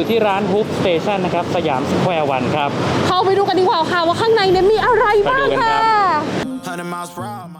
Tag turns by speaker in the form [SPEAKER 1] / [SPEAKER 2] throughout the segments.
[SPEAKER 1] อยู่ที่ร้านฮุ p สเตชันนะครับ สยามสแควร์วันครับ
[SPEAKER 2] เข้าไปดูกันดีกว่าค่ะว่าข้างในเนี่ยมีอะไรบ้าง
[SPEAKER 1] ไปดูกันครั
[SPEAKER 2] ค่ะ
[SPEAKER 1] บ
[SPEAKER 3] 100 miles per hour.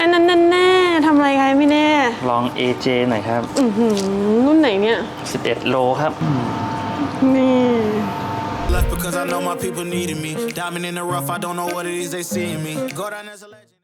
[SPEAKER 2] อันนั้นแน่ๆทำอะไรคะไม่แน่
[SPEAKER 1] ลอง AJ หน่อยครับ
[SPEAKER 2] อื้อหือรุ่นไหนเนี่ย
[SPEAKER 1] 11 โลครับ
[SPEAKER 2] นี่
[SPEAKER 3] Left because I know my people needed me. Diamond in the rough, I don't know what it is they see in me. Go down as a legend.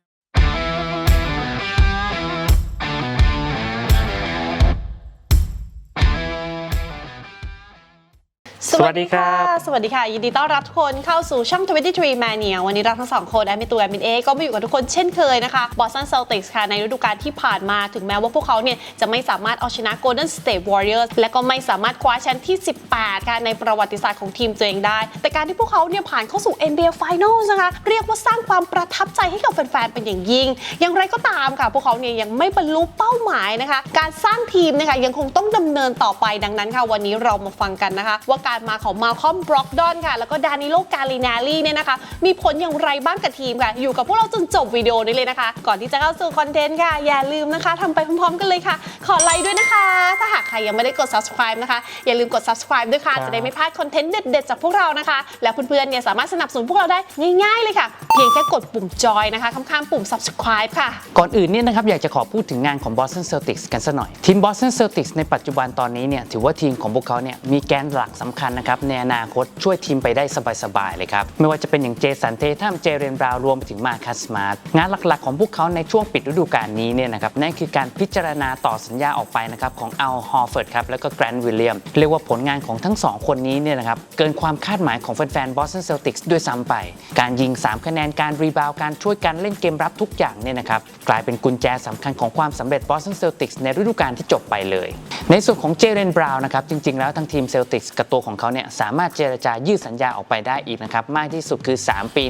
[SPEAKER 1] สวัสดีครับ
[SPEAKER 4] สวัสดีค่ะ ยินดีต้อนรับทุกคนเข้าสู่ช่อง 23 Mania วันนี้เราทั้งสองคนแอมิตัวแอมินเอก็มาอยู่กับทุกคนเช่นเคยนะคะ Boston Celtics ค่ะ ในฤดูกาลที่ผ่านมาถึงแม้ว่าพวกเขาเนี่ย จะไม่สามารถเอาชนะ Golden State Warriors และก็ไม่สามารถคว้าแชมป์ที่ 18 ค่ะ ในประวัติศาสตร์ของทีมตัวเองได้ แต่การที่พวกเขาเนี่ย ผ่านเข้าสู่ NBA Finals นะคะ เรียกว่าสร้างความประทับใจให้กับแฟนๆเป็นอย่างยิ่ง อย่างไรก็ตามค่ะ พวกเขาเนี่ยยังไม่บรรลุเป้าหมายนะคะ การสร้างทีมนะคะยังคงต้องดำเนินต่อไปดังนั้นค่ะวันนี้เรามาฟังกันนะคะว่าการมาของมาคอมบล็อกดอนค่ะ แล้วก็ดานิโลกาลินาลีเนี่ยนะคะ มีผลอย่างไรบ้างกับทีมค่ะ อยู่กับพวกเราจนจบวิดีโอนี้เลยนะคะ ก่อนที่จะเข้าสู่คอนเทนต์ค่ะ อย่าลืมนะคะทำไปพร้อมๆกันเลยค่ะ ขอไลค์ด้วยนะคะ ถ้าหากใครยังไม่ได้กด subscribe นะคะ อย่าลืมกด subscribe ด้วยค่ะ
[SPEAKER 1] ครับ
[SPEAKER 4] จะได้ไม่พลาดคอนเทนต์เด็ดๆจากพวกเรานะคะ และเพื่อนๆเนี่ยสามารถสนับสนุนพวกเราได้ง่ายๆเลยค่ะ เพียงแค่กดปุ่มจอยนะคะข้างๆปุ่ม subscribe ค่ะ
[SPEAKER 5] ก่อนอื่นเนี่ยนะครับอยากจะขอพูดถึงงานของ Boston Celtics กันสักหน่อยทีม Boston Celtics ในปัจจุบันตอนนี้เนี่ยถือว่าทีมของพวกเขาเนี่ยมีแกนหลักสำคัญนะครับในอนาคตช่วยทีมไปได้สบายๆเลยครับ ไม่ว่าจะเป็นอย่างเจสันเททัมเจเรนบราวรวมไปถึงมาคัสมาร์ทงานหลักๆของพวกเขาในช่วงปิดฤดูกาลนี้เนี่ยนะครับนั่นคือการพิจารณาต่อสัญญาออกไปนะครับของอัลฮอร์เฟิร์ดครับแล้วก็แกรนด์วิลเลียมเรียกว่าผลงานของทั้งสองคนนี้เนี่ยนะครับเกินความคาดหมายของแฟนๆ Boston Celtics ด้วยซ้ำไป การยิง 3 คะแนนการรีบาวด์การช่วยกันเล่นเกมรับทุกอย่างเนี่ยนะครับกลายเป็นกุญแจสำคัญของความสำเร็จ Boston Celtics ในฤดูกาลที่จบไปเลย ในส่วนของเจเรนบราวนะครับจริงๆ แล้วทั้งทีม Celtics กับตัวของเขาเนี่ยสามารถเจรจายืดสัญญาออกไปได้อีกนะครับมากที่สุดคือ 3 ปี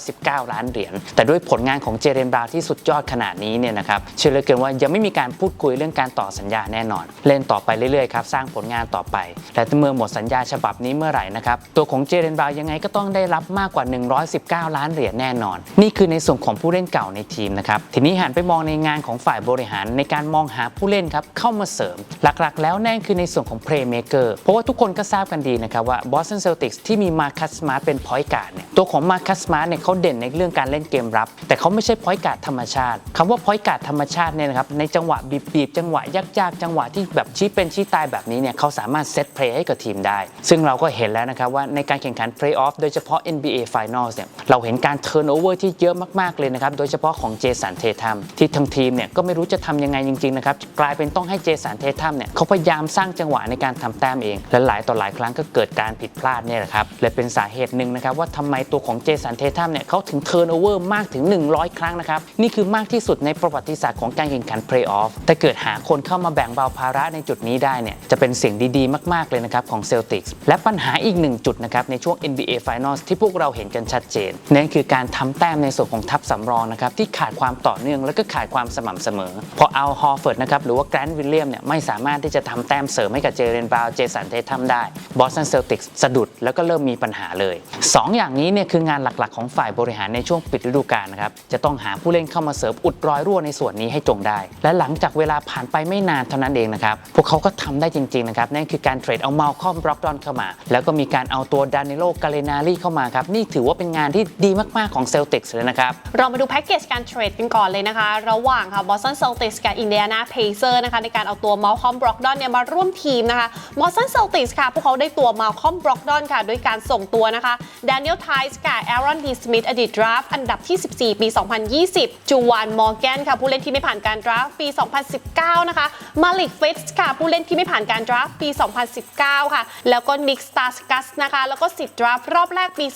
[SPEAKER 5] 119 ล้านเหรียญแต่ด้วยผลงานของเจเรนบราวน์ที่สุดยอดขนาดนี้เนี่ยนะครับเชื่อเหลือเกินว่ายังไม่มีการพูดคุยเรื่องการต่อสัญญาแน่นอน เล่นต่อไปเรื่อยๆครับสร้างผลงานต่อไป แต่เมื่อหมดสัญญาฉบับนี้เมื่อไหร่นะครับตัวของเจเรนบราวน์ยังไงก็ต้องได้รับมากกว่า 119 ล้านเหรียญแน่นอน นี่คือในส่วนของผู้เล่นเก่าในทีมนะครับทีนี้หันไปมองในงานของฝ่ายบริหารในการมองหาผู้เล่นครับเข้ามาเสริม หลักๆ แล้วแน่นคือในส่วนของเพลย์เมเกอร์เพราะว่าทุกคนก็ทราบกันดีนะครับว่า Boston Celtics ที่มีมาคัสมาร์เป็นพอยต์การ์ดเนี่ยตัวของมาคัสมาร์เนี่ยเขาเด่นในเรื่องการเล่นเกมรับ แต่เขาไม่ใช่พอยต์การ์ดธรรมชาติคำว่าพอยต์การ์ดธรรมชาติเนี่ยนะครับในจังหวะบีบๆจังหวะยากๆ จังหวะที่แบบชี้เป็นชี้ตายแบบนี้เนี่ยเขาสามารถเซตเพลย์ให้กับทีมได้ ซึ่งเราก็เห็นแล้วนะครับว่าในการแข่งขันเพลย์ออฟโดยเฉพาะ NBA Finals เนี่ยเราเห็นการเทิร์นโอเวอร์ที่เยอะมากๆเลยนะครับโดยเฉพาะของเจสันเททัมที่ทั้งทีมเนี่ยก็ไม่รู้จะทำยังไงจริงๆนะครับกลายเป็นต้องให้เจสันเททัมเนี่ยเขาพยายามสร้างจังหวะในการทำแต้มเองและหลายต่อหลายครั้งก็เกิดการผิดพลาดเนี่ยแหละครับและเป็นสาเหตุหนึ่งนะครับว่าทำไมตัวของเจสันเททัมเนี่ยเขาถึงเทิร์นโอเวอร์มากถึง 100 ครั้งนะครับนี่คือมากที่สุดในประวัติศาสตร์ของการแข่งขันเพลย์ออฟแต่เกิดหาคนเข้ามาแบ่งเบาภาระในจุดนี้ได้เนี่ยจะเป็นสิ่งดีๆ มาก ๆ เลยนะครับของเซลติกส์และปัญหาอีกหนึ่งจุดนะครับในช่วง NBA Finals ที่พวกเราเห็นกันชัดเจนนั่นคือการทำแต้มในส่วนของทัพสำรองนะครับที่ขาดความต่อเนื่องและก็ขาดความสม่ำเสมอ พอเอาฮอร์เฟิร์ดนะครับหรือว่าแกรนด์วิลเลียมเนี่ยไม่สามารถที่จะทำแต้มเสริมให้กับเจเรนบราวเจสันเททัมได้บอสตันเซลติกส์สะดุดแล้วก็เริ่มมีปัญหาเลยสองอย่างนี้เนี่ยคืองานหลักๆ ของฝ่ายบริหารในช่วงปิดฤดูกาลนะครับจะต้องหาผู้เล่นเข้ามาเสริมอุดรอยรั่วในส่วนนี้ให้จงได้ และหลังจากเวลาผ่านไปไม่นานเท่านั้นเองนะครับพวกเขาก็ทำได้จริงๆนะครับนั่นคือการเทรดเอาเมาลคอมบล็อกดอนเข้ามา แล้วก็มีการเอาตัวดานิโลกาเลนารีเข้ามาครับนี่ถือว่าเป็นงานที่ดีมากๆของเซลติกส์เลยนะครับ
[SPEAKER 4] เรามาดูแพ็กเกจการเทรดกันก่อนเลยนะคะระหว่างค่ะ Boston Celtics กับ Indiana Pacers นะคะในการเอาตัว Malcolm Brogdon เนี่ยมาร่วมทีมนะคะ Boston Celtics ค่ะพวกเขาได้ตัว Malcolm Brogdon ค่ะ โดยการส่งตัวนะคะ Daniel Tice กับ Aaron D. Smith อดีตดราฟอันดับที่ 14 ปี 2020 จูวานมอร์แกนค่ะ ผู้เล่นที่ไม่ผ่านการดราฟปี 2019 นะคะ Malik Fitz ค่ะ ผู้เล่นที่ไม่ผ่านการดราฟปี 2019 ค่ะ แล้วก็ Nick Stauskas นะคะ แล้วก็สิทธิ์ดราฟรอบแรกปี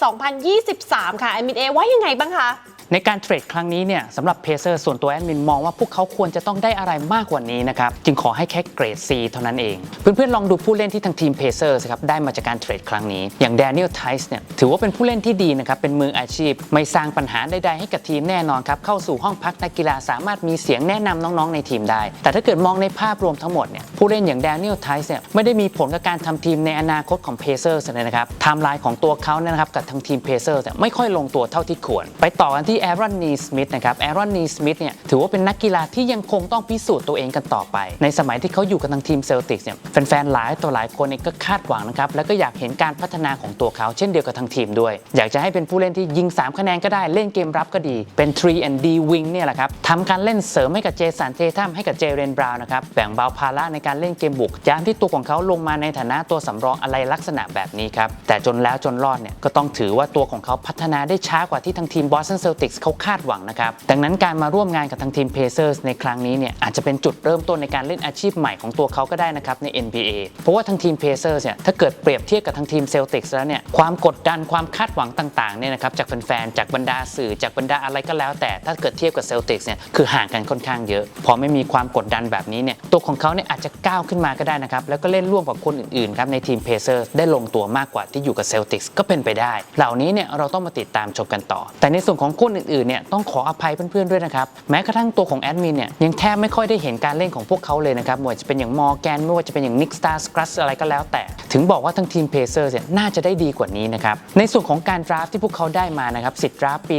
[SPEAKER 4] 2023 ค่ะไอมินเอว่ายังไงบ้างคะ
[SPEAKER 5] ในการเทรดครั้งนี้เนี่ยสำหรับเพเซอร์ส่วนตัวแอดมินมองว่าพวกเขาควรจะต้องได้อะไรมากกว่านี้นะครับ จึงขอให้แค่เกรด C เท่านั้นเอง เพื่อนๆ ลองดูผู้เล่นที่ทางทีมเพเซอร์ครับได้มาจากการเทรดครั้งนี้ อย่างแดเนียลไทส์เนี่ยถือว่าเป็นผู้เล่นที่ดีนะครับ เป็นมืออาชีพ ไม่สร้างปัญหาใดๆให้กับทีมแน่นอนครับ เข้าสู่ห้องพักนักกีฬาสามารถมีเสียงแนะนำน้องๆในทีมได้ แต่ถ้าเกิดมองในภาพรวมทั้งหมดเนี่ยผู้เล่นอย่างแดเนียลไทส์เนี่ยไม่ได้มีผลกับการทำทีมในอนาคตของเพเซอร์เลยนะครับไทม์ไลน์ของตัวเขาเนี่ยนะครับกับทางทีมเพเซอร์ไม่ค่อยลงตัวเท่าที่ควร ไปต่อกันที่แอรอนนีสมิธนะครับแอรอนนีสมิธเนี่ยถือว่าเป็นนักกีฬาที่ยังคงต้องพิสูจน์ตัวเองกันต่อไป ในสมัยที่เขาอยู่กับทางทีมเซลติกเนี่ยแฟนๆหลายต่อหลายคนเองก็คาดหวังนะครับแล้วก็อยากเห็นการพัฒนาของตัวเขาเช่นเดียวกับทางทีมด้วย อยากจะให้เป็นผู้เล่นที่ยิง 3 คะแนนก็ได้เล่นเกมรับก็ดีเป็น 3 and D wing เนี่ยแหละครับทำการเล่นเสริมให้กับเจสันเททัมให้กับเจเรนบราวน์นะครับแบ่งเบาภาระในการเล่นเกมบุกยามที่ตัวของเขาลงมาในฐานะตัวสำรองอะไรลักษณะแบบนี้ครับแต่จนแล้วจนรอดเนี่ยก็ต้องถือว่าตัวของเขาพัฒนาได้ช้ากว่าที่ทางทีมบอสตันเซลติกสเขาคาดหวังนะครับ ดังนั้นการมาร่วมงานกับทางทีมเพเซอร์สในครั้งนี้เนี่ยอาจจะเป็นจุดเริ่มต้นในการเล่นอาชีพใหม่ของตัวเขาก็ได้นะครับใน NBA เพราะว่าทางทีมเพเซอร์สเนี่ยถ้าเกิดเปรียบเทียบกับทางทีมเซลติกส์แล้วเนี่ยความกดดันความคาดหวังต่างๆเนี่ยนะครับจากแฟนๆจากบรรดาสื่อจากบรรดาอะไรก็แล้ว แต่ถ้าเกิดเทียบกับเซลติกส์เนี่ยคือห่างกันค่อนข้างเยอะ พอไม่มีความกดดันแบบนี้เนี่ยตัวของเขาเนี่ยอาจจะก้าวขึ้นมาก็ได้นะครับแล้วก็เล่นร่วมกับคนอื่นๆครับในทีมเพเซอร์ได้ลงตัวมากกว่าที่อยู่กับเซลติกส์ก็เป็นไปได้ เหล่านี้เนี่ยเราต้องมาติดตามชมกันต่อ แต่ในส่วนของคนอื่นๆเนี่ยต้องขออภัยเพื่อนๆด้วยนะครับแม้กระทั่งตัวของแอดมินเนี่ยยังแทบไม่ค่อยได้เห็นการเล่นของพวกเขาเลยนะครับไม่ว่าจะเป็นอย่างมอร์แกนไม่ว่าจะเป็นอย่างนิกสตาร์สครัสอะไรก็แล้วแต่ ถึงบอกว่าทั้งทีมเพเซอร์เนี่ยน่าจะได้ดีกว่านี้นะครับในส่วนของการดราฟที่พวกเขาได้มานะครับสิทธิ์ดราฟปี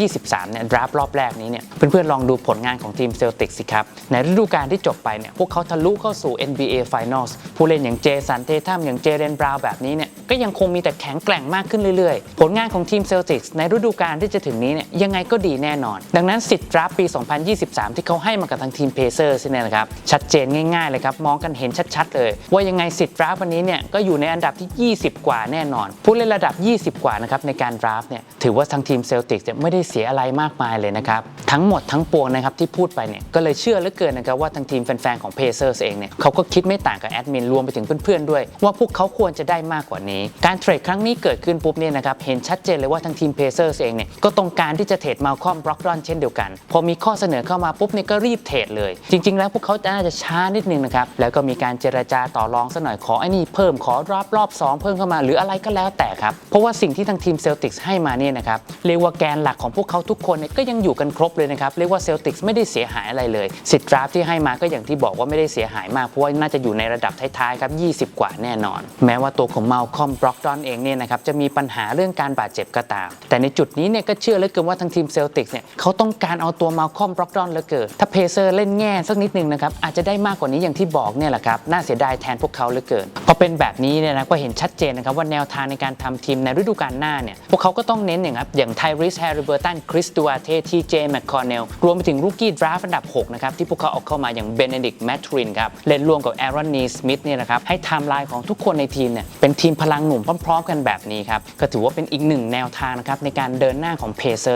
[SPEAKER 5] 2023เนี่ยดราฟรอบแรกนี้เนี่ยเพื่อนๆลองดูผลงานของทีมเซลติกสิครับในฤดูกาลที่จบไปเนี่ยพวกเขาทะลุเข้าสู่ NBA Finals ผู้เล่นอย่างเจสันเททัมอย่างเจเรนบราว์แบบนี้เนี่ยก็ยังคงมีแต่แข็งแกร่งมากขึ้นเรื่อยๆ ผลงานของทีมเซลติกในฤดูกาลที่จะถึงนี้เนี่ยยังไงก็ดีแน่นอน ดังนั้นสิทธิ์ดราฟปี 2023 ที่เขาให้มากับทางทีมเพเซอร์เนี่ยนะครับ ชัดเจนง่ายๆเลยครับ มองกันเห็นชัดๆเลย ว่ายังไงสิทธิ์ดราฟวันนี้เนี่ยก็อยู่ในอันดับที่ 20 กว่าแน่นอน ผู้เล่นระดับ 20 กว่านะครับในการดราฟเนี่ยถือว่าทางทีมเซลติกเนี่ยไม่ได้เสียอะไรมากมายเลยนะครับทั้งหมดทั้งปวงนะครับที่พูดไปเนี่ยก็เลยเชื่อเหลือเกินนะครับว่าทางทีมแฟนๆของเพเซอร์เองเนี่ยเขาก็คิดไม่ต่างกับแอดมินรวมไปถึงเพื่อนๆด้วย ว่าพวกเขาควรจะได้มากกว่านี้ การเทรดครั้งนี้เกิดขึ้นปุ๊บเนี่ยนะครับเห็นชัดเจนเลยว่าทางทีมเพเซอร์เองเนี่ยก็ต้องการที่จะเทรดมาลคอมบล็อกดอนเช่นเดียวกัน พอมีข้อเสนอเข้ามาปุ๊บเนี่ยก็รีบเทรดเลย จริง ๆ แล้วพวกเขาน่าจะช้านิดนึงนะครับ แล้วก็มีการเจรจาต่อรองซะหน่อยขอไอ้นี่เพิ่มขอรอบรอบสองเพิ่มเข้ามาหรืออะไรก็แล้วแต่ครับ เพราะว่าสิ่งที่ทางทีมเซลติกส์ให้มาเนี่ยนะครับเรียกว่าแกนหลักของพวกเขาทุกคนเนี่ยก็ยังอยู่กันครบเลยนะครับเรียกว่าเซลติกส์ไม่ได้เสียหายอะไรเลยสิทธิ์ดราฟที่ให้มาก็อย่างที่บอกว่าไม่ได้เสียหายมากเพราะว่าน่าจะอยู่ในระดับท้ายๆครับ 20 กว่าแน่นอน แม้ว่าตัวของเมาลคอมบล็อกดอนเองเนี่ยนะครับจะมีปัญหาเรื่องการบาดเจ็บก็ตาม แต่ในจุดนี้เนี่ยก็เชื่อเหลือเกินว่าทางทีมเซลติกเนี่ยเขาต้องการเอาตัวมาคอมบล็อกดอนเหลือเกินถ้าเพเซอร์เล่นแง่สักนิดนึงนะครับอาจจะได้มากกว่านี้อย่างที่บอกเนี่ยแหละครับน่าเสียดายแทนพวกเขาเหลือเกินพอเป็นแบบนี้เนี่ยนะก็เห็นชัดเจนนะครับว่าแนวทางในการทำทีมในฤดูกาลหน้าเนี่ยพวกเขาก็ต้องเน้นอย่างครับอย่างไทริสแฮร์ริเบอร์ตันคริสตูอาเททีเจแมคคอร์เนลรวมไปถึงรูกี้ดราฟต์อันดับ6นะครับที่พวกเขาเอาเข้ามาอย่างเบเนดิกแมทรินครับเล่นร่วมกับแอรอนนีสมิธเนี่ยนะครับให้ไทม์ไลน์ของทุกคนในทีมเนี่ยเป็นทีมพลังหนุ่มพร้อม ๆ กันแบบนี้ครับก็ถือว่าเป็นอีกหนึ่งแนวทางนะครับในการเดินหน้าของ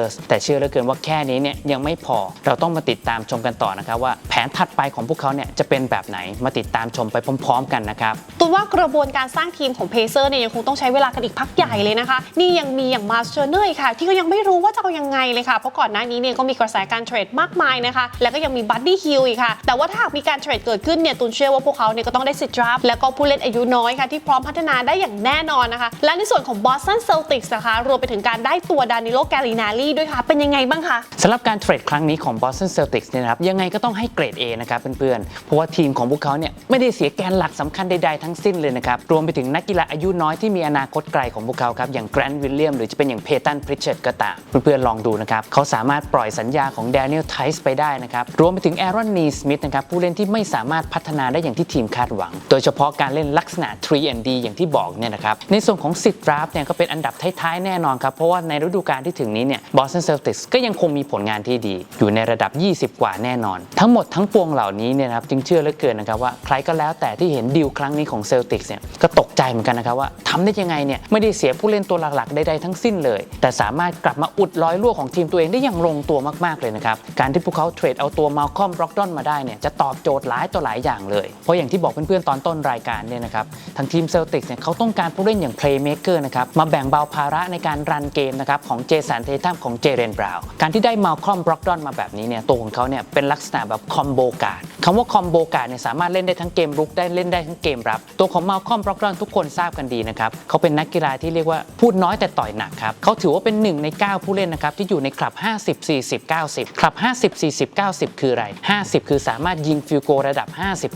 [SPEAKER 5] Pacers แต่เชื่อเหลือเกินว่าแค่นี้เนี่ยยังไม่พอ เราต้องมาติดตามชมกันต่อนะครับว่าแผนถัดไปของพวกเขาเนี่ยจะเป็นแบบไหนมาติดตามชมไปพร้อม ๆ กันนะครับ
[SPEAKER 4] ตุนว่ากระบวนการสร้างทีมของเพเซอร์เนี่ยยังคงต้องใช้เวลากันอีกพักใหญ่เลยนะคะ นี่ยังมีอย่างมาสเตอร์เนอร์ค่ะ ที่ก็ยังไม่รู้ว่าจะเอายังไงเลยค่ะ เพราะก่อนหน้านี้เนี่ยก็มีกระแสการเทรดมากมายนะคะ แล้วก็ยังมีบัดดี้ฮิลอีกค่ะ แต่ว่าถ้าหากมีการเทรดเกิดขึ้นเนี่ยตุนเชื่อว่าพวกเขาเนี่ยก็ต้องได้สิทธิ์ดราฟแล้วก็ผู้เล่นอายุน้อยค่ะที่พร้อมพัฒนาได้อย่างแน่นอนนะคะ และในส่วนของบอสตันเซลติกส์นะคะรวมไปถึงการได้ตัวดานิโลแกลินาลีด้วยค่ะ เป็นยังไงบ้างคะ
[SPEAKER 5] สำหรับการเทรดครั้งนี้ของ Boston Celtics เนี่ยนะครับยังไงก็ต้องให้เกรด A นะครับเพื่อนๆ เพราะว่าทีมของพวกเขาเนี่ยไม่ได้เสียแกนหลักสำคัญใดๆทั้งสิ้นเลยนะครับ รวมไปถึงนักกีฬาอายุน้อยที่มีอนาคตไกลของพวกเขาครับอย่างแกรนด์วิลเลียมหรือจะเป็นอย่างเพตันพริชเชตก็ตามเพื่อนๆลองดูนะครับเขาสามารถปล่อยสัญญาของแดเนียลไทส์ไปได้นะครับรวมไปถึงแอรอนนีสมิธนะครับผู้เล่นที่ไม่สามารถพัฒนาได้อย่างที่ทีมคาดหวัง โดยเฉพาะการเล่นลักษณะ 3&D อย่างที่บอกเนี่ยนะครับในส่วนของสิทธิ์ดราฟเนี่ยก็เป็นอันดับท้ายๆแน่นอนครับเพราะว่าในฤดูกาลที่ถึงนี้เนี่ย Boston Celtics ก็ยังคงมีผลงานที่ดี อยู่ในระดับ 20 กว่าแน่นอน ทั้งหมดทั้งปวงเหล่านี้เนี่ยนะครับจึงเชื่อเหลือเกินนะครับว่าใครก็แล้วแต่ที่เห็นดีลครั้งนี้ของ Celtics เนี่ยก็ตกใจเหมือนกันนะครับว่าทำได้ยังไงเนี่ยไม่ได้เสียผู้เล่นตัวหลักๆใดๆทั้งสิ้นเลย แต่สามารถกลับมาอุดรอยรั่วของทีมตัวเองได้อย่างลงตัวมากๆเลยนะครับการที่พวกเขาเทรดเอาตัวมาลคอมบล็อกดอนมาได้เนี่ยจะตอบโจทย์หลายต่อหลายอย่างเลย เพราะอย่างที่บอกเพื่อนๆตอนต้นรายการเนี่ยนะครับทางทีม Celtics เนี่ยเขาต้องการผู้เล่นอย่าง playmaker นะครับมาแบ่งเบาภาระในการรันเกมนะครับของเจสันเททัมของเจเรนบราวน์การที่ได้มาคอมบล็อกดอนมาแบบนี้เนี่ยตัวของเขาเนี่ยเป็นลักษณะแบบคอมโบการ์ดคำว่าคอมโบการ์ดเนี่ยสามารถเล่นได้ทั้งเกมรุกได้เล่นได้ทั้งเกมรับ ตัวของมาคอมบล็อกดอนทุกคนทราบกันดีนะครับเขาเป็นนักกีฬาที่เรียกว่าพูดน้อยแต่ต่อยหนักครับเขาถือว่าเป็นหนึ่งใน 9 ผู้เล่นนะครับที่อยู่ในคลับ 50 40 90 คลับ 50 40 90 คืออะไร 50 คือสามารถยิงฟิลโกระดับ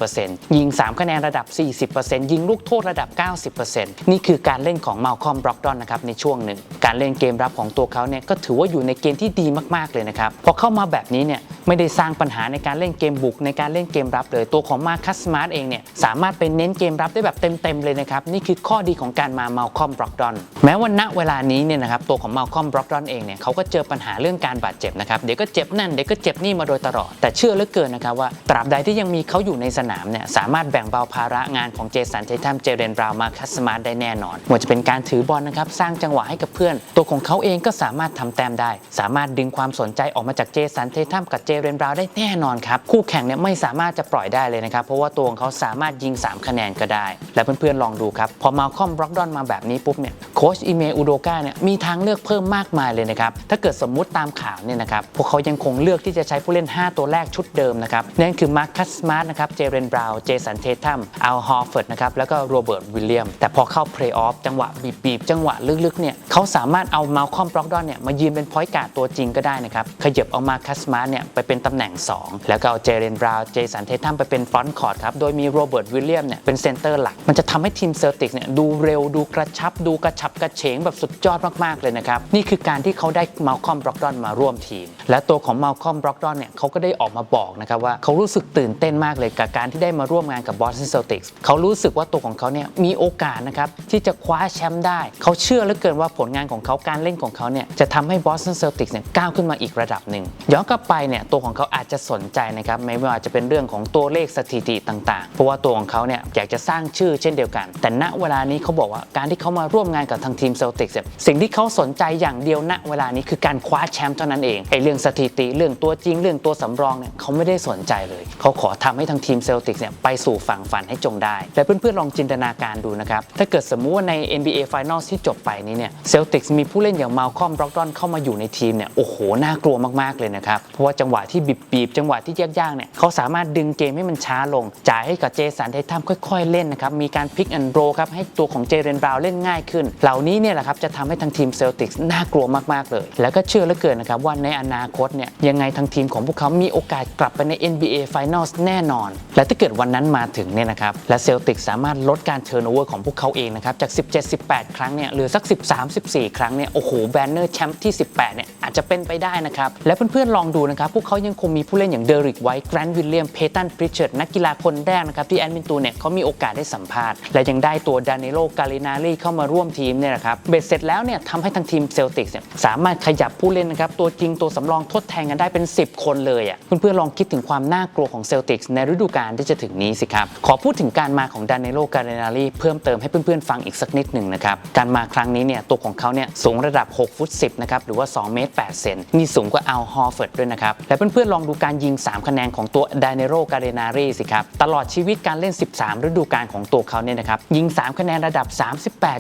[SPEAKER 5] 50%ยิง 3 คะแนนระดับ 40%ยิงลูกโทษระดับ 90%นี่คือการเล่นของมาคอมบล็อกดอนนะครับในช่วงหนึ่งการเล่นเกมรับของตัวเขาเนี่ยก็ถือว่าอยู่ในเกณฑ์ที่ดีมากๆเลยนะครับพอเข้ามาแบบนี้เนี่ย ไม่ได้สร้างปัญหาในการเล่นเกมบุกในการเล่นเกมรับเลยตัวของมาคัสมาร์ตเองเนี่ยสามารถไปเน้นเกมรับได้แบบเต็มๆเลยนะครับนี่คือข้อดีของการมาเมาคอมบล็อกดอนแม้ว่าณเวลานี้เนี่ยนะครับตัวของเมาคอมบล็อกดอนเองเนี่ยเขาก็เจอปัญหาเรื่องการบาดเจ็บนะครับเดี๋ยวก็เจ็บนั่นเดี๋ยวก็เจ็บนี่มาโดยตลอด แต่เชื่อเหลือเกินนะครับว่าตราบใดที่ยังมีเขาอยู่ในสนามเนี่ยสามารถแบ่งเบาภาระงานของเจสันเททัมเจเรนบราวน์มาคัสมาร์ตได้แน่นอนไม่ว่าจะเป็นการถือบอลนะครับสร้างจังหวะให้กับเพื่อน ตัวของเขาเองก็สามารถทำแต้มได้ สามารถดึงความสนใจออกมาจากเจสันเททัมกับเจเรนบราวน์ได้แน่นอนครับ คู่แข่งเนี่ยไม่สามารถจะปล่อยได้เลยนะครับ เพราะว่าตัวของเขาสามารถยิง 3 คะแนนก็ได้ และเพื่อนๆลองดูครับ พอมาคอมบล็อกดอนมาแบบนี้ปุ๊บเนี่ยโค้ชอิเมอุโดกาเนี่ยมีทางเลือกเพิ่มมากมายเลยนะครับ ถ้าเกิดสมมุติตามข่าวเนี่ยนะครับพวกเขายังคงเลือกที่จะใช้ผู้เล่น 5 ตัวแรกชุดเดิมนะครับนั่นคือมาร์คัสสมาร์ทนะครับเจเรนบราวน์เจสันเททัมอัลฮอร์เฟิร์ดนะครับแล้วก็โรเบิร์ตวิลเลียมแต่พอเข้าเพลย์ออฟจังหวะบีบๆจังหวะลึกๆเนี่ยเขาสามารถเอามาคอมบล็อกดอนเนี่ยมายืนเป็นพอยต์การ์ดตัวจริงก็ได้นะครับขยับเอามาคัสมาร์ทเนี่ยไปเป็นตำแหน่ง 2 แล้วก็เอาเจเรนบราวน์เจสันเททัมไปเป็นฟรอนต์คอร์ดครับ โดยมีโรเบิร์ตวิลเลียมเนี่ยเป็นเซนเตอร์หลัก มันจะทำให้ทีมเซอร์ติกเนี่ยดูเร็วดูกระชับ ดูกระฉับกระเฉงแบบสุดยอดมาก ๆ เลยนะครับ นี่คือการที่เขาได้มาคอมบล็อกดอนมาร่วมทีม และตัวของมาคอมบล็อกดอนเนี่ยเขาก็ได้ออกมาบอกนะครับว่าเขารู้สึกตื่นเต้นมากเลยกับการที่ได้มาร่วมงานกับบอสตันเซลติกส์เขารู้สึกว่าตัวของเขาเนี่ยมีโอกาสนะครับที่จะคว้าแชมป์ได้ เขาเชื่อเหลือเกินว่าผลงานของเขาการเล่นของเขาเนี่ยจะทำให้บอสตันเซลติกส์เนี่ยก้าวขึ้นมาอีกระดับหนึ่งย้อนกลับไปเนี่ยตัวของเขาอาจจะสนใจนะครับไม่ว่าจะเป็นเรื่องของตัวเลขสถิติต่างๆ เพราะว่าตัวของเขาเนี่ยอยากจะสร้างชื่อเช่นเดียวกัน แต่ณเวลานี้เขาบอกว่าการที่เขามาร่วมงานกับทางทีมเซลติกส์สิ่งที่เขาสนใจอย่างเดียวณเวลานี้คือการคว้าแชมป์เท่านั้นเองไอ้เรื่องสถิติเรื่องตัวจริงเรื่องตัวสำรองเนี่ยเขาไม่ได้สนใจเลยเขาขอทำให้ทางทีมเซลติกส์เนี่ยไปสู่ฝั่งฝันให้จงได้ และเพื่อนๆลองจินตนาการดูนะครับถ้าเกิดสมมุติว่าใน NBA Finals ที่จบไปนี้เนี่ยเซลติกส์มีผู้เล่นอย่างมาลคอมบล็อกดอนเข้ามาอยู่ในทีมเนี่ยโอ้โหน่ากลัวมากๆเลยนะครับเพราะว่าจังหวะที่บีบๆจังหวะที่ยากๆเนี่ยเขาสามารถดึงเกมให้มันช้าลง จ่ายให้กับเจสันเททัมค่อยๆ เล่นนะครับ มีการพลิกแอนโรครับ ให้ตัวของเจเรนบราวน์เล่นง่ายขึ้น เหล่านี้เนี่ยแหละครับ จะทำให้ทางทีมเซลติกส์น่ากลัวมากๆเลย แล้วก็เชื่อเหลือเกินนะครับ ว่าในอนาคตเนี่ยยังไงทางทีมของพวกเขามีโอกาสกลับไปใน NBA Finals แน่นอน และถ้าเกิดวันนั้นมาถึงเนี่ยนะครับและเซลติกสามารถลดการเทิร์นโอเวอร์ของพวกเขาเองนะครับจาก 17-18 ครั้งเนี่ยเหลือสัก 13-14 ครั้งเนี่ยโอ้โหแบนเนอร์แชมป์ที่ 18เนี่ยอาจจะเป็นไปได้นะครับและเพื่อนๆลองดูนะครับพวกเขายังคงมีผู้เล่นอย่างเดริกไวท์แกรนด์วิลเลียม เพตันปริชเชร์นักกีฬาคนแรกนะครับที่แอดมินตูเนี่ยเขามีโอกาสได้สัมภาษณ์ และยังได้ตัวดานิโลกาลินารีเข้ามาร่วมทีมเนี่ยนะครับเบ็ดเสร็จแล้วเนี่ยทำให้ทางทีมเซลติกเนี่ยสามารถขยับผู้เล่นนะครับตัวจริงตัวสำรองทดแทนกันได้เป็น 10 คนเลยอะเพื่อนๆลองคิดถึงความน่ากลัวของเซลติกในฤดูกาลที่จะถึงนี้สิครับขอพูดถึงการมาของดานิโลกาลินารีเพิ่มเติมให้เพื่อนๆฟังอีกสักนิดหนึ่งนะครับการมาครั้งนี้เนี่ยตัวของเขาเนี่ยสูงระดับ 6 ฟุต 10นะครับหรือว่า2เมตร8เซนนี่สูงกว่าอัลฮอร์เฟิร์ดด้วยนะครับและเพื่อนๆ ลองดูการยิง 3 คะแนนของตัวดานิโลกาลินารีสิครับ ตลอดชีวิตการเล่น 13 ฤดูกาลของตัวเขาเนี่ยนะครับ ยิง 3 คะแนนระดับ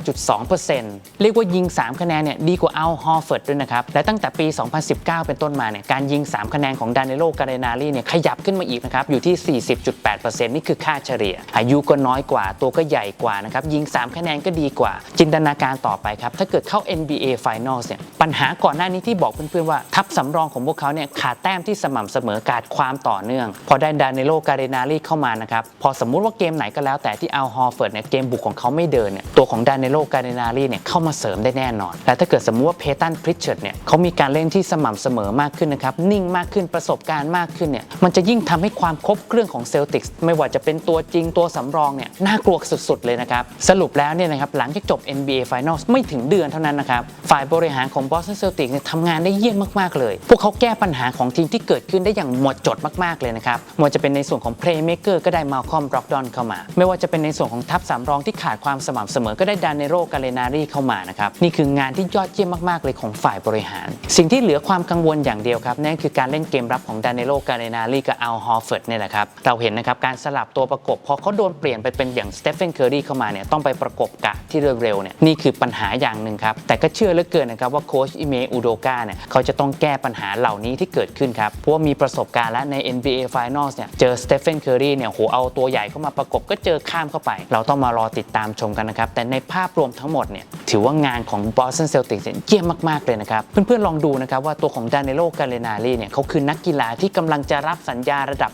[SPEAKER 5] 38.2%เรียกว่ายิง 3 คะแนนเนี่ยดีกว่าอัลฮอร์เฟิร์ดด้วยนะครับ และตั้งแต่ปี 2019 เป็นต้นมาเนี่ยการยิง 3 คะแนนของดานิโลกาลินารีเนี่ยขยับขึ้นมาอีกนะครับอยู่ที่ 40.8%นี่คือค่าเฉลี่ย อายุก็น้อยกว่าตัวก็ใหญ่กว่านะครับยิง 3 คะแนนก็ดีกว่า จินตนาการต่อไปครับถ้าเกิดเข้า NBA Finals เนี่ยปัญหาก่อนหน้านี้ที่บอกเพื่อนๆว่าทัพสำรองของพวกเขาเนี่ยขาดแต้มที่สม่ำเสมอขาดความต่อเนื่อง พอได้ดานิโลการินารีเข้ามานะครับพอสมมุติว่าเกมไหนก็แล้วแต่ที่เอัลฮอร์เฟิร์ดเนี่ยเกมบุกของเขาไม่เดินเนี่ยตัวของดานิโลการินารีเนี่ยเข้ามาเสริมได้แน่นอนและถ้าเกิดสมมุติว่าเพตันพริชเชร์ดเนี่ยเขามีการเล่นที่สม่ำเสมอมากขึ้นนะครับนิ่งมากขึ้นประสบการณ์มากขึ้นเนี่ยมันจะยิ่งทำให้ความครบเครื่องของเซลติกส์ไม่ว่าจะเป็นตัวจริงตัวสำรองเนี่ยน่ากลัวสุดๆเลยนะครับสรุปแล้วเนี่ยนะครับหลังจากจบ NBA Finals ไม่ถึงเดือนเท่านั้นนะครับฝ่ายบริหารของ Boston Celtics เนี่ยทำงานได้เยี่ยมมากๆเลย พวกเขาแก้ปัญหาของทีมที่เกิดขึ้นได้อย่างหมดจดมากๆเลยนะครับไม่ว่าจะเป็นในส่วนของ Playmaker ก็ได้มาคอมบล็อกดอนเข้ามา ไม่ว่าจะเป็นในส่วนของทัพสำรองที่ขาดความสม่ำเสมอก็ได้ดานเนโรกาเลนารีเข้ามานะครับนี่คืองานที่ยอดเยี่ยมมากๆเลยของฝ่ายบริหาร สิ่งที่เหลือความกังวลอย่างเดียวครับนั่นคือการเล่นเกมรับของดานเนโรกาเลนารีกับอัลฮอร์เฟิร์ดเนี่ยแหละครับเราเห็นนะครับการสลับตัวประกบพอเขาโดนเปลี่ยนไปเป็นอย่างสเตฟ n นเคอรีเข้ามาเนี่ยต้องไปประกบกะที่เร็วๆเนี่ยนี่คือปัญหาอย่างหนึ่งครับแต่ก็เชื่อเหลือเกินนะครับว่าโค้ชอิเมอุโดกาเนี่ยเขาจะต้องแก้ปัญหาเหล่านี้ที่เกิดขึ้นครับเพราะว่ามีประสบการณ์และใน NBA Finals เนี่ยเจอสเตฟ n นเคอรีเนี่ยโหเอาตัวใหญ่เข้ามาประกบก็เจอข้ามเข้าไป เราต้องมารอติดตามชมกันนะครับ แต่ในภาพรวมทั้งหมดเนี่ยถือว่างานของ Boston Celtics เยี่ยมมาก ๆ เลยนะครับ เพื่อน ๆ ลองดูนะครับว่าตัวของดานเนโลกาเลนารีเนี่ยเขาคือนักกีฬาที่กำลังจะรับสัญญาระดับ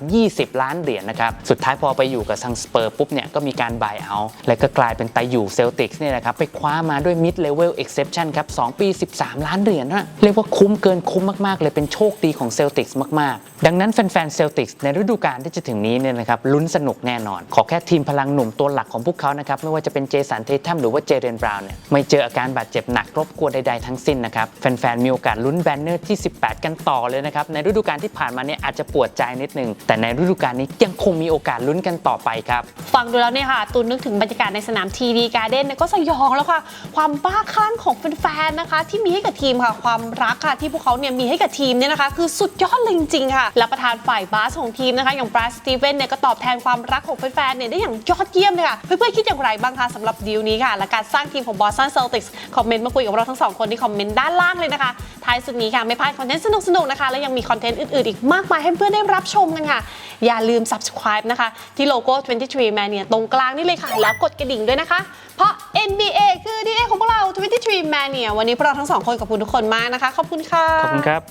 [SPEAKER 5] 20 ล้านเหรียญนะครับ สุดท้ายพอไปอยู่กับทางสเปอร์ปุ๊บเนี่ยก็มีการบายเอาและก็กลายเป็นไปอยู่เซลติกส์เนี่ยนะครับไปคว้ามาด้วย mid level exception ครับ2ปี 13 ล้านเหรียญนะเรียกว่าคุ้มเกินคุ้มมากๆเลยเป็นโชคดีของเซลติกส์มาก ๆ ดังนั้นแฟนๆเซลติกส์ในฤดูกาลที่จะถึงนี้เนี่ยนะครับลุ้นสนุกแน่นอน ขอแค่ทีมพลังหนุ่มตัวหลักของพวกเขานะครับไม่ว่าจะเป็นเจสันเททัมหรือว่าเจเรนบราวน์เนี่ยไม่เจออาการบาดเจ็บหนักรบกวนใดๆทั้งสิ้นนะครับแฟนๆมีโอกาสลุ้นแบนเนอร์ที่ 18 กันต่อเลยนะครับในฤดูกาลที่ผ่านมาเนี่ยอาจจะปวดใจนิดนึงแต่ในฤดูกาลนี้ยังคงมีโอกาสลุ้นกันต่อไปครับ
[SPEAKER 4] ฟังดูแล้วเนี่ยค่ะตูนนึกถึงบรรยากาศในสนามทีดีการ์เด้นเนี่ยก็สยองแล้วค่ะความบ้าคลั่งของแฟนๆนะคะ ที่มีให้กับทีมค่ะ ความรักค่ะที่พวกเขาเนี่ยมีให้กับทีมเนี่ยนะคะ คือสุดยอดเลยจริงๆค่ะ และประธานฝ่ายบาสของทีมนะคะ อย่างบร a สตีเวนเนี่ยก็ตอบแทนความรักของแฟนๆเนี่ยได้อย่างยอดเยี่ยมเลยค่ะ เพื่อนๆคิดอย่างไรบ้างคะสำหรับดีลนี้ค่ะ และการสร้างทีมของบอสตันเซลติกส์คอมเมนต์มาคุยกับเราทั้งสองคนที่คอมเมนต์ด้านล่างเลยนะคะท้ายสุดนี้ค่ะไม่พลาดคอนเทนต์สนุกๆนะคะและยังมีคอนเทนต์อื่นๆอีกมากมายให้เพื่อนได้รับชมกันค่ะ อย่าลืม subscribe นะคะ ที่โลโก้ 23 Mania ตรงกลางนี่เลยค่ะ แล้วกดกระดิ่งด้วยนะคะ เพราะ NBA คือ DNA ของพวกเรา 23 Mania วันนี้พวกเราทั้งสองคนขอบคุณทุกคนมากนะคะ ขอบคุณค่ะ
[SPEAKER 1] ขอบคุณครับ